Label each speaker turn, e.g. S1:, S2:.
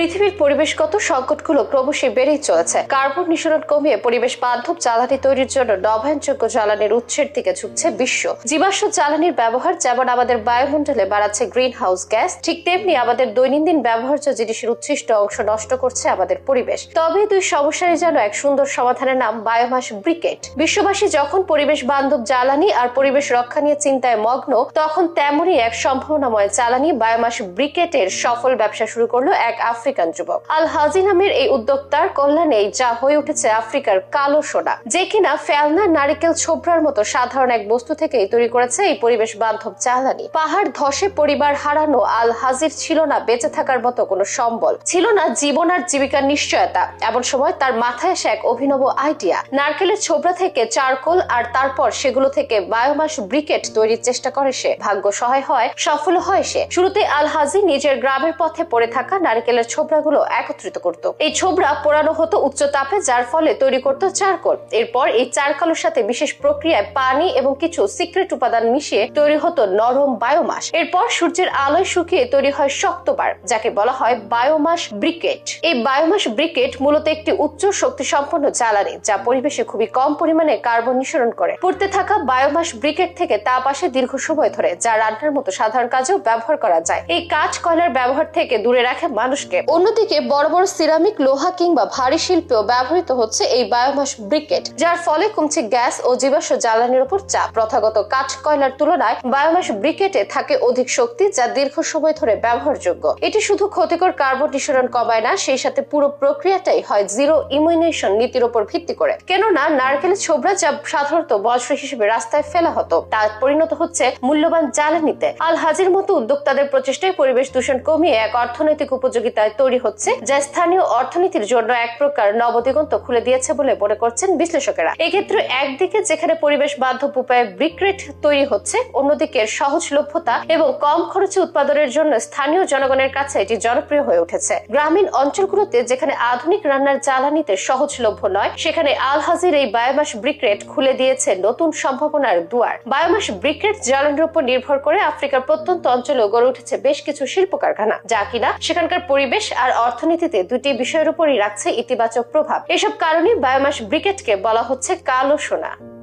S1: পৃথিবীর পরিবেশগত সংকটগুলো ক্রমশই বেড়েই চলেছে। কার্বন নিঃসরণ কমিয়ে পরিবেশ বান্ধব জ্বালানি তৈরির জন্য নবায়নযোগ্য জ্বালানির উৎসের দিকে ঝুঁকছে বিশ্ব। জীবাশ্ম জ্বালানির ব্যবহার যেমন আমাদের বায়ুমণ্ডলে বাড়াচ্ছে গ্রিন হাউস গ্যাস, ঠিক তেমনি আমাদের দৈনন্দিন ব্যবহার্য জিনিসের উচ্ছিষ্ট অংশ নষ্ট করছে আমাদের পরিবেশ। তবে দুই সমস্যারই যেন এক সুন্দর সমাধানের নাম বায়োমাস ব্রিকেট। বিশ্ববাসী যখন পরিবেশ বান্ধব জ্বালানি আর পরিবেশ রক্ষা নিয়ে চিন্তায় মগ্ন, তখন তেমনই এক সম্ভাবনাময় জ্বালানি বায়োমাস ব্রিকেটের সফল ব্যবসা শুরু করল এক আফ্রিকান যুবক। আল হাজি নামের এই উদ্যোক্তার কল্যাণে যা হয়ে উঠেছে আফ্রিকার কালো সোনা যে কিনা ফেলনা নারিকেল ছোবরার মতো সাধারণ এক বস্তু থেকেই তৈরি করেছে এই পরিবেশ বান্ধব জ্বালানি পাহাড় ধসে পরিবার হারানো আল হাজির ছিল না বেঁচে থাকার মতো কোনো সম্বল। ছিল না জীবন আর জীবিকার নিশ্চয়তা। এমন সময় তার মাথায় এসে এক অভিনব আইডিয়া নারকেলের ছোবরা থেকে চারকোল আর তারপর সেগুলো থেকে বায়োমাস ব্রিকেট তৈরির চেষ্টা করে সে। ভাগ্য সহায় হয়, সফল হয় সে। শুরুতে আল হাজি নিজের গ্রামের পথে পড়ে থাকা নারকেলের ছোবরাগুলো একত্রিত করত। এই ছোবরা পোড়ানো হতো উচ্চ তাপে, যার ফলে তৈরি করত চারকোল। এরপর এই চারকালোর সাথে বিশেষ প্রক্রিয়ায় পানি এবং কিছু সিক্রেট উপাদান মিশিয়ে তৈরি হতো নরম বায়োমাস। এরপর সূর্যের আলোয় শুকিয়ে তৈরি হয় শক্তবার যাকে বলা হয় বায়োমাস ব্রিকেট। এই বায়োমাস ব্রিকেট মূলত একটি উচ্চ শক্তি সম্পন্ন জ্বালানি, যা পরিবেশে খুবই কম পরিমাণে কার্বন নিঃসরণ করে। পড়তে থাকা বায়োমাস ব্রিকেট থেকে তাপ আসে দীর্ঘ সময় ধরে, যা রান্নার মতো সাধারণ কাজেও ব্যবহার করা যায়। এই কাঠ কয়লার ব্যবহার থেকে দূরে রাখে মানুষকে। অন্যদিকে বড় বড় সিরামিক, লোহা কিংবা ভারী শিল্পেও ব্যবহৃত হচ্ছে এই বায়োমাস ব্রিকেট, যার ফলে কমছে গ্যাস ও জীবাশ্ম জ্বালানির উপর চাপ। প্রথাগত কাঠ কয়লার তুলনায় বায়োমাস ব্রিকেটে থাকে অধিক শক্তি, যা দীর্ঘ সময় ধরে ব্যবহারযোগ্য। এটি শুধু ক্ষতিকর কার্বন নিঃসরণ কমায় না, সেই সাথে পুরো প্রক্রিয়াটাই হয় জিরো ইমিউনেশন নীতির উপর ভিত্তি করে। কেননা নারকেলের ছোবরা যা সাধারণত বজ্র হিসেবে রাস্তায় ফেলা হতো, তা পরিণত হচ্ছে মূল্যবান জ্বালানিতে। আল হাজির মতো উদ্যোক্তাদের প্রচেষ্টায় পরিবেশ দূষণ কমিয়ে এক অর্থনৈতিক উপযোগিতায় তৈরি হচ্ছে, যা স্থানীয় অর্থনীতির জন্য এক প্রকার নবদিগন্ত খুলে দিয়েছে বলে মনে করছেন বিশ্লেষকেরা। এক্ষেত্রে একদিকে যেখানে পরিবেশ বান্ধব উপায়ে ব্রিক্রেট তৈরি হচ্ছে, অন্যদিকে সহজলভ্যতা এবং কম খরচে উৎপাদনের জন্য স্থানীয় জনগণের কাছে এটি জনপ্রিয় হয়ে উঠেছে। গ্রামীণ অঞ্চলগুলোতে যেখানে আধুনিক রান্নার জ্বালানিতে সহজলভ্য নয়, সেখানে আল হাজির এই বায়োমাস ব্রিক্রেট খুলে দিয়েছে নতুন সম্ভাবনার দুয়ার। বায়োমাস ব্রিক্রেট জ্বালানির উপর নির্ভর করে আফ্রিকার প্রত্যন্ত অঞ্চলেও গড়ে উঠেছে বেশ কিছু শিল্প কারখানা যা কিনা সেখানকার পরিবেশ আর অর্থনীতিতে দুটি বিষয়ের উপরই রাখছে ইতিবাচক প্রভাব। এসব কারণে বায়োমাস ব্রিকেটকে বলা হচ্ছে কালো সোনা।